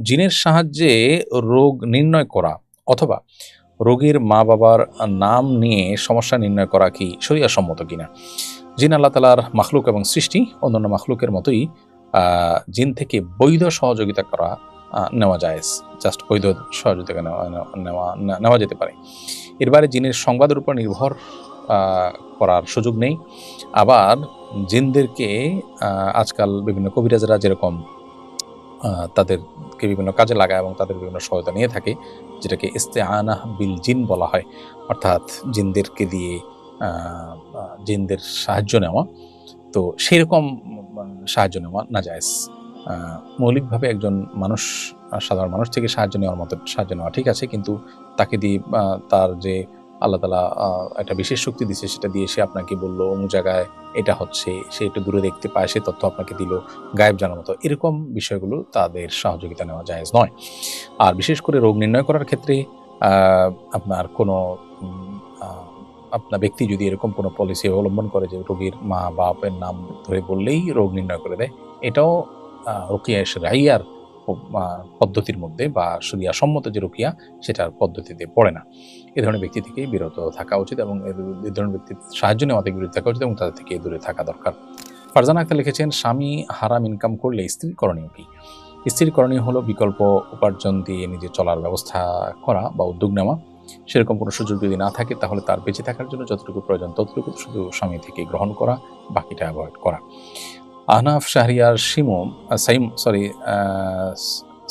জিনের সাহায্যে রোগ নির্ণয় করা অথবা রোগীর মা বাবার নাম নিয়ে সমস্যা নির্ণয় করা কি সম্মত কিনা? জিন আল্লাহ তালার মাখলুক এবং সৃষ্টি অন্যান্য মাখলুকের মতোই জিন থেকে বৈধ সহযোগিতা করা নেওয়া যায়। জাস্ট বৈধ সহযোগিতা নেওয়া নেওয়া যেতে পারে। এর বাইরে জিনের সংবাদের উপর নির্ভর করার সুযোগ নেই। আবার জিনদেরকে আজকাল বিভিন্ন কবিরাজরা যেরকম আহ, তাদেরকে বিভিন্ন কাজে লাগায় এবং তাদের বিভিন্ন সহায়তা নিয়ে থাকে যেটাকে ইস্তেআনা বিল জিন বলা হয়। অর্থাৎ জিনদেরকে দিয়ে জিনদের সাহায্য নেওয়া। তো সেরকম উম, সাহায্য নেওয়া না যায় মৌলিকভাবে একজন মানুষ সাধারণ মানুষ থেকে সাহায্য নেওয়ার মতো সাহায্য নেওয়া ঠিক আছে কিন্তু তাকে দিয়ে তার যে আল্লাহ তালা একটা বিশেষ শক্তি দিচ্ছে সেটা দিয়ে সে আপনাকে বলল, অমুক জায়গায় এটা হচ্ছে, সে একটু দূরে দেখতে পায়, সে তথ্য আপনাকে দিল, গায়েব জানার মতো। এরকম বিষয়গুলো তাদের সহযোগিতা নেওয়া জায়েজ নয়। আর বিশেষ করে রোগ নির্ণয় করার ক্ষেত্রে আপনার কোনো আপনার ব্যক্তি যদি এরকম কোনো পলিসি অবলম্বন করে যে রোগীর মা বাপের নাম ধরে বললেই রোগ নির্ণয় করে দেয়, এটাও রোকিয়া রাইয়ার পদ্ধতির মধ্যে বা সরিয়া সম্মত যে রুকিয়া, সেটার পদ্ধতিতে পড়ে না। এ ধরনের ব্যক্তি থেকেই বিরত থাকা উচিত এবং এ ধরনের ব্যক্তির সাহায্য নেওয়া থেকে বিরত থাকা উচিত এবং তাদের থেকে দূরে থাকা দরকার। ফারজানা আক্তার লিখেছেন, স্বামী হারাম ইনকাম করলে স্ত্রীর করণীয় কি? স্ত্রীর করণীয় হলো বিকল্প উপার্জন দিয়ে নিজে চলার ব্যবস্থা করা বা উদ্যোগ নেওয়া। সেরকম কোনো সুযোগ যদি না থাকে, তাহলে তার বেঁচে থাকার জন্য যতটুকু প্রয়োজন, ততটুকু শুধু স্বামী থেকে গ্রহণ করা, বাকিটা অ্যাভয়েড করা। আহনাফ শাহরিয়ার সিমুম সাইম সরি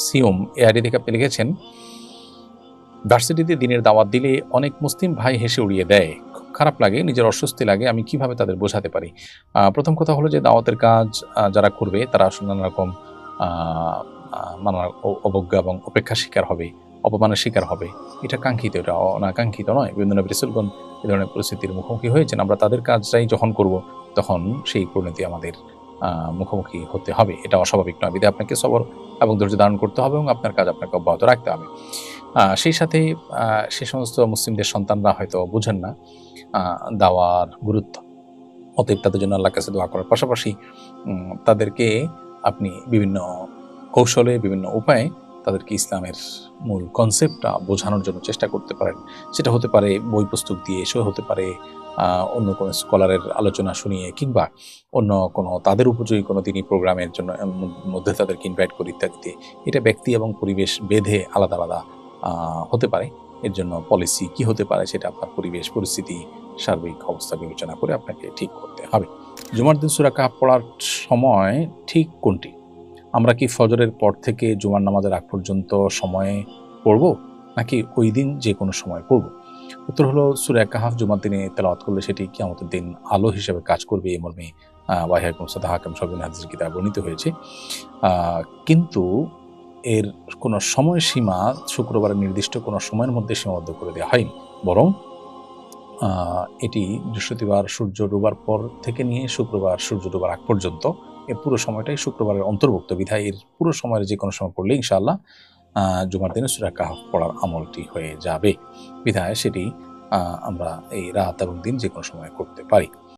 সিউম এ আইডি থেকে আপনি লিখেছেন, ভার্সিটিতে দিনের দাওয়াত দিলে অনেক মুসলিম ভাই হেসে উড়িয়ে দেয়। খারাপ লাগে, নিজের অস্বস্তি লাগে, আমি কীভাবে তাদের বোঝাতে পারি? প্রথম কথা হলো যে দাওয়াতের কাজ যারা করবে তারা আসলে নানা রকম নানা অবজ্ঞা এবং অপেক্ষা শিকার হবে, অপমানের শিকার হবে। এটা কাঙ্ক্ষিত, এটা অনাকাঙ্ক্ষিত নয়। বিভিন্ন নবী এই ধরনের পরিস্থিতির মুখোমুখি হয়েছেন। আমরা তাদের কাজটাই যখন করব, তখন সেই পরিণতি আমাদের মুখোমুখি হতে হবে, এটা অস্বাভাবিক নয়। বিধে আপনাকে সবর এবং ধৈর্য ধারণ করতে হবে এবং আপনার কাজ আপনাকে অব্যাহত রাখতে হবে। সেই সাথে সে সমস্ত মুসলিমদের সন্তানরা হয়তো বুঝেন না দাওয়ার গুরুত্ব। অতএব তাদের জন্য আল্লাহ কাছে দোয়া করার পাশাপাশি তাদেরকে আপনি বিভিন্ন কৌশলে, বিভিন্ন উপায়ে তাদেরকে ইসলামের মূল কনসেপ্টটা বোঝানোর জন্য চেষ্টা করতে পারেন। সেটা হতে পারে বই পুস্তক দিয়ে, সেও হতে পারে অন্য কোনো স্কলারের আলোচনা শুনিয়ে কিংবা অন্য কোনো তাদের উপযোগী কোনো তিনি প্রোগ্রামের জন্য মধ্যে তাদেরকে ইনভাইট করি ইত্যাদিতে। এটা ব্যক্তি এবং পরিবেশ বেঁধে আলাদা আলাদা হতে পারে। এর জন্য পলিসি কি হতে পারে সেটা আপনার পরিবেশ, পরিস্থিতি, সার্বিক অবস্থা বিবেচনা করে আপনাকে ঠিক করতে হবে। জুমার দিন সুরা কাপ পড়ার সময় ঠিক কোনটি? আমরা কি ফজরের পর থেকে জুমার নামাজের আগ পর্যন্ত সময়ে পড়ব? নাকি ওই দিন যে কোনো সময় পড়ব? উত্তর হলো, সুরা কাহাফ জুমার দিনে তেলাওয়াত করলে সেটি কিয়ামতের দিন আলো হিসেবে কাজ করবে এই মর্মে ওয়াহিয়াকুম সাদা হাকাম সবিন হাদিস কিতাব বর্ণিত হয়েছে। কিন্তু এর কোনো সময়সীমা শুক্রবারের নির্দিষ্ট কোনো সময়ের মধ্যে সীমাবদ্ধ করে দেওয়া হয়নি। বরং এটি বৃহস্পতিবার সূর্য ডোবার পর থেকে নিয়ে শুক্রবার সূর্য ডোবার আগ পর্যন্ত এর পুরো সময়টাই শুক্রবারের অন্তর্ভুক্ত। বিধায় এর পুরো সময়ের যে কোনো সময় পড়লে ইনশাআল্লাহ জুমার দিনে সুরা কাহফ পড়ার আমলটি হয়ে যাবে। বিধায় সেটি আমরা এই রাত এবং দিন যে কোনো সময় করতে পারি।